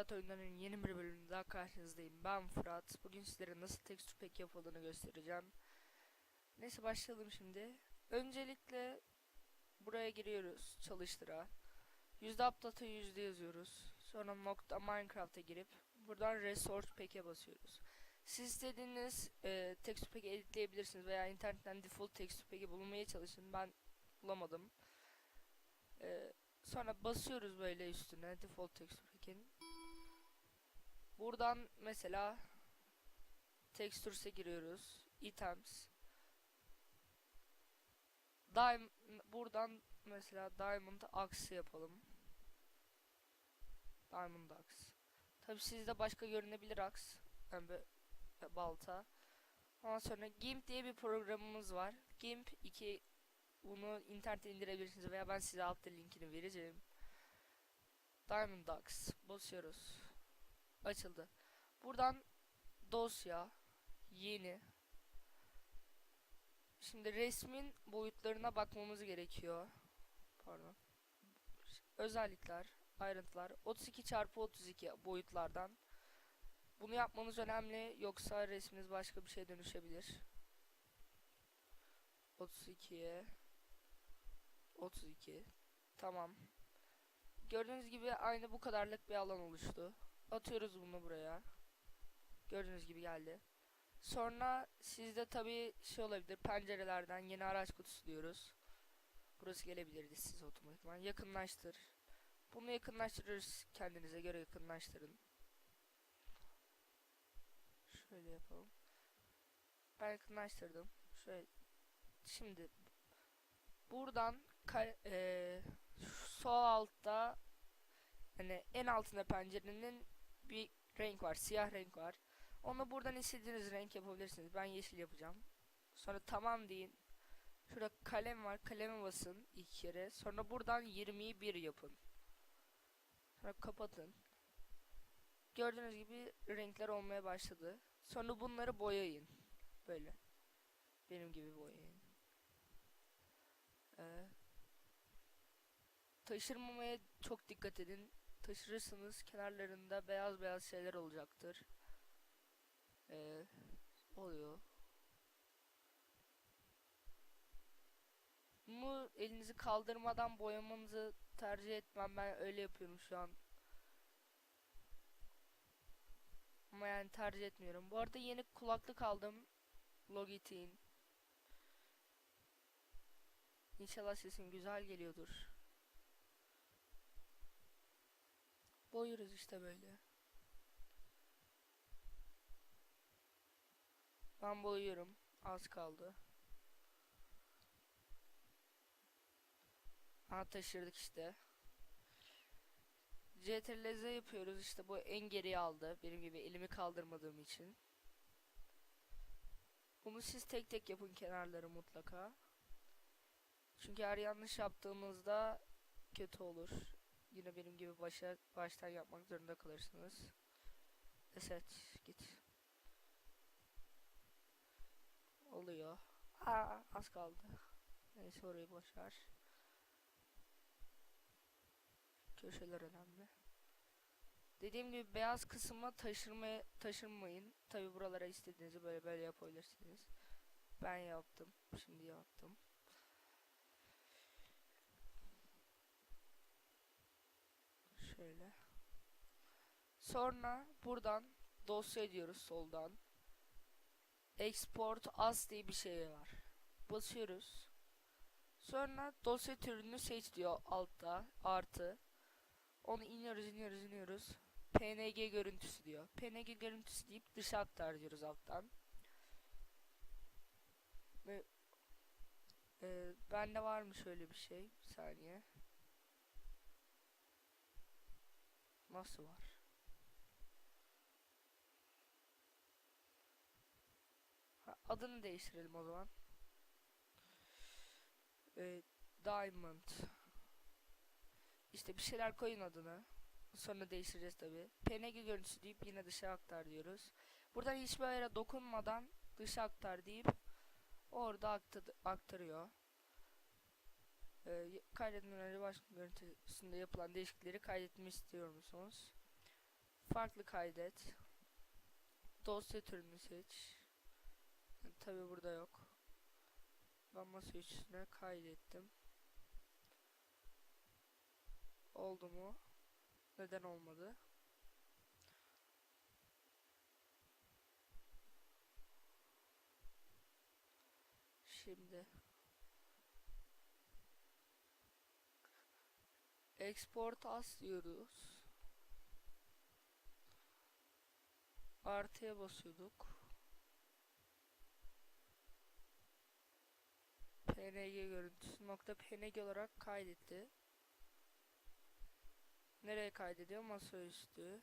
Fırat oyunlarının yeni bir bölümünde daha karşınızdayım. Ben Fırat. Bugün sizlere nasıl texture pack yapıldığını göstereceğim. Neyse başlayalım şimdi. Öncelikle buraya giriyoruz çalıştıra. Yüzde update'a yüzde yazıyoruz. Sonra nokta Minecraft'a girip buradan resource pack'e basıyoruz. Siz istediğiniz e, texture pack'i editleyebilirsiniz veya internetten default texture pack'i bulmaya çalışın. Ben bulamadım. E, Sonra basıyoruz böyle üstüne default texture pack'in. Buradan mesela textures'e giriyoruz. Items. Diamond buradan mesela Diamond Axe yapalım. Diamond Axe. Tabi sizde başka görünebilir axe. Yani balta. Ondan sonra GIMP diye bir programımız var. GIMP 2 bunu internete indirebilirsiniz veya ben size altta linkini vereceğim. Diamond Docs basıyoruz. Açıldı. Buradan dosya yeni. Şimdi resmin boyutlarına bakmamız gerekiyor. Pardon. Özellikler, ayrıntılar 32 çarpı 32 boyutlardan. Bunu yapmanız önemli yoksa resminiz başka bir şeye dönüşebilir. 32'ye 32 Tamam. Gördüğünüz gibi aynı bu kadarlık bir alan oluştu. Atıyoruz bunu buraya. Gördüğünüz gibi geldi. Sonra sizde tabi şey olabilir pencerelerden yeni araç kutusu diyoruz. Burası gelebilirdi siz otomatikman. Yakınlaştır. Bunu yakınlaştırırız kendinize göre yakınlaştırın. Şöyle yapalım. Ben yakınlaştırdım. Şöyle. Şimdi buradan e, sol altta yani en altında pencerenin bir renk var. Siyah renk var. Onu buradan istediğiniz renk yapabilirsiniz. Ben yeşil yapacağım. Sonra tamam deyin. Şurada kalem var. Kaleme basın ilk kere. Sonra buradan 20'yi 1 yapın. Sonra kapatın. Gördüğünüz gibi renkler olmaya başladı. Sonra bunları boyayın. Böyle. Benim gibi boyayın. Ee, taşırmamaya çok dikkat edin. Taşırırsanız kenarlarında beyaz beyaz şeyler olacaktır. Ee, oluyor. Bunu elinizi kaldırmadan boyamanızı tercih etmem. Ben öyle yapıyorum şu an. Ama yani tercih etmiyorum. Bu arada yeni kulaklık aldım. Logitech'in. İnşallah sesim güzel geliyordur. Boyuyoruz işte böyle. Ben boyuyorum. Az kaldı. Ha taşırdık işte. CTRL-Z yapıyoruz işte bu en geriye aldı. Benim gibi elimi kaldırmadığım için. Bunu siz tek tek yapın kenarları mutlaka. Çünkü eğer yanlış yaptığımızda kötü olur. Yine benim gibi başa, baştan yapmak zorunda kalırsınız. Reset git. Oluyor. Aa, az kaldı. Neyse orayı boşver. Köşeler önemli. Dediğim gibi beyaz kısma taşırmaya taşırmayın. Tabi buralara istediğinizi böyle böyle yapabilirsiniz. Ben yaptım. Şimdi yaptım. Şöyle. Sonra buradan dosya diyoruz soldan. Export as diye bir şey var. Basıyoruz. Sonra dosya türünü seç diyor altta artı. Onu iniyoruz iniyoruz iniyoruz. PNG görüntüsü diyor. PNG görüntüsü deyip dışa aktar diyoruz alttan. Ve e, bende var mı şöyle bir şey? Bir saniye. Nasıl var? Ha, adını değiştirelim o zaman. Ee, Diamond. İşte bir şeyler koyun adını. Sonra değiştireceğiz tabi. PNG görüntüsü deyip yine dışa aktar diyoruz. Buradan hiçbir yere dokunmadan dışa aktar deyip orada aktar aktarıyor. Ee, kaydetmeden önce başka görüntüsünde yapılan değişiklikleri kaydetmek istiyor musunuz? farklı kaydet. Dosya türünü seç. Tabi burada yok. Ben masa üstüne kaydettim. Oldu mu? Neden olmadı? Şimdi export as diyoruz. Artıya basıyorduk. PNG görüntüsü nokta PNG olarak kaydetti. Nereye kaydediyor? Masaüstü.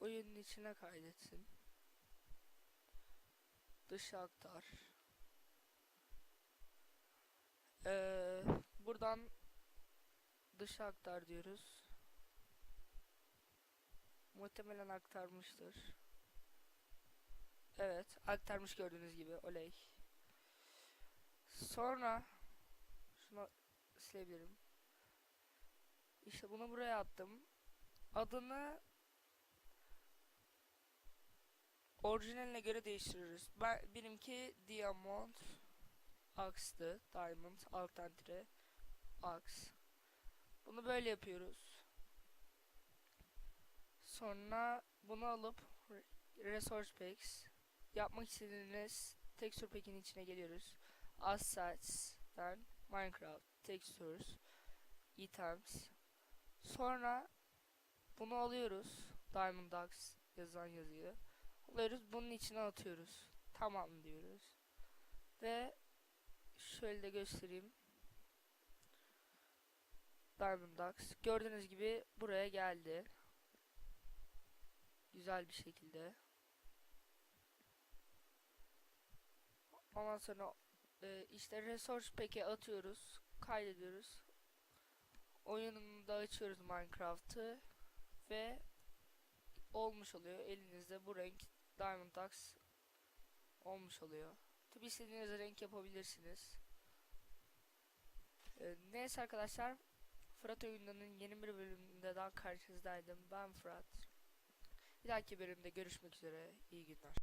Oyunun içine kaydetsin. Dışa aktar. Ee, buradan dışa aktar diyoruz. Muhtemelen aktarmıştır. Evet, aktarmış gördüğünüz gibi. Oley. Sonra şunu silebilirim. İşte bunu buraya attım. Adını orijinaline göre değiştiririz. Ben benimki Diamond Ax'tı. Diamond tire Ax. Bunu böyle yapıyoruz. Sonra bunu alıp Resource Packs yapmak istediğiniz texture pack'in içine geliyoruz. Assets'ten Minecraft Textures Items Sonra bunu alıyoruz. Diamond Axe yazan yazıyı. Alıyoruz bunun içine atıyoruz. Tamam diyoruz. Ve şöyle de göstereyim. Diamond Axe. Gördüğünüz gibi buraya geldi. Güzel bir şekilde. Ondan sonra e, işte resource pack'e atıyoruz. Kaydediyoruz. Oyununu da açıyoruz Minecraft'ı. Ve olmuş oluyor. Elinizde bu renk Diamond Axe olmuş oluyor. Tabi istediğiniz renk yapabilirsiniz. Ee, neyse arkadaşlar Fırat oyunlarının yeni bir bölümünde daha karşınızdaydım. Ben Fırat. Bir dahaki bölümde görüşmek üzere. İyi günler.